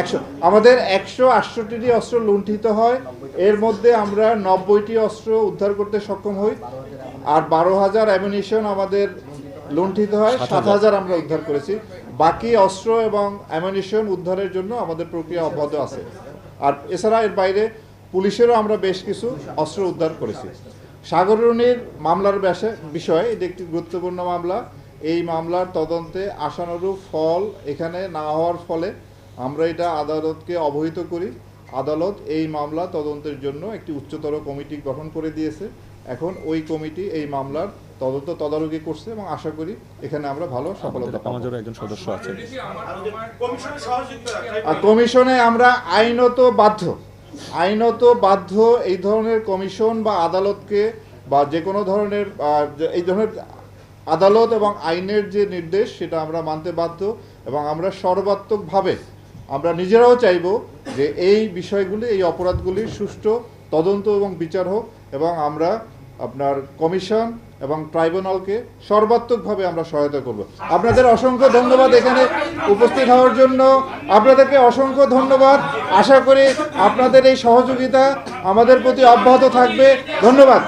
একশো আমাদের একশো আটষট্টিটি অস্ত্র লুণ্ঠিত হয়। এর মধ্যে আমরা নব্বইটি অস্ত্র উদ্ধার করতে সক্ষম হই। আর বারো হাজার অ্যামিনিশন আমাদের লুণ্ঠিত হয় সাত হাজার। আমরা উদ্ধার করেছি। বাকি অস্ত্র এবং অ্যামিনিশন উদ্ধারের জন্য আমাদের প্রক্রিয়া অব্যাহত আছে। আর এছাড়া এর বাইরে পুলিশেরও আমরা বেশ কিছু অস্ত্র উদ্ধার করেছি। সাগরণীর মামলার বিষয়ে এটি একটি গুরুত্বপূর্ণ মামলা। এই মামলার তদন্তে আশানুরূপ ফল এখানে না হওয়ার ফলে আমরা এটা আদালতকে অবহিত করি। আদালত এই মামলা তদন্তের জন্য একটি উচ্চতর কমিটি গঠন করে দিয়েছে। এখন ওই কমিটি এই মামলার তদন্ত তদারকি করছে এবং আশা করি এখানে আমরা ভালো সফলতা একজন সদস্য আর কমিশনে আমরা আইনত বাধ্য আইনত বাধ্য এই ধরনের কমিশন বা আদালতকে বা যে কোনো ধরনের এই ধরনের আদালত এবং আইনের যে নির্দেশ সেটা আমরা মানতে বাধ্য এবং আমরা সর্বাত্মকভাবে আমরা নিজেরাও চাইব যে এই বিষয়গুলি, এই অপরাধগুলির সুষ্ঠু, তদন্ত এবং বিচার হোক এবং আমরা আপনার কমিশন এবং ট্রাইব্যুনালকে সর্বাত্মকভাবে আমরা সহায়তা করব। আপনাদের অসংখ্য ধন্যবাদ এখানে উপস্থিত হওয়ার জন্য। আপনাদেরকে অসংখ্য ধন্যবাদ। আশা করি আপনাদের এই সহযোগিতা আমাদের প্রতি অব্যাহত থাকবে। ধন্যবাদ।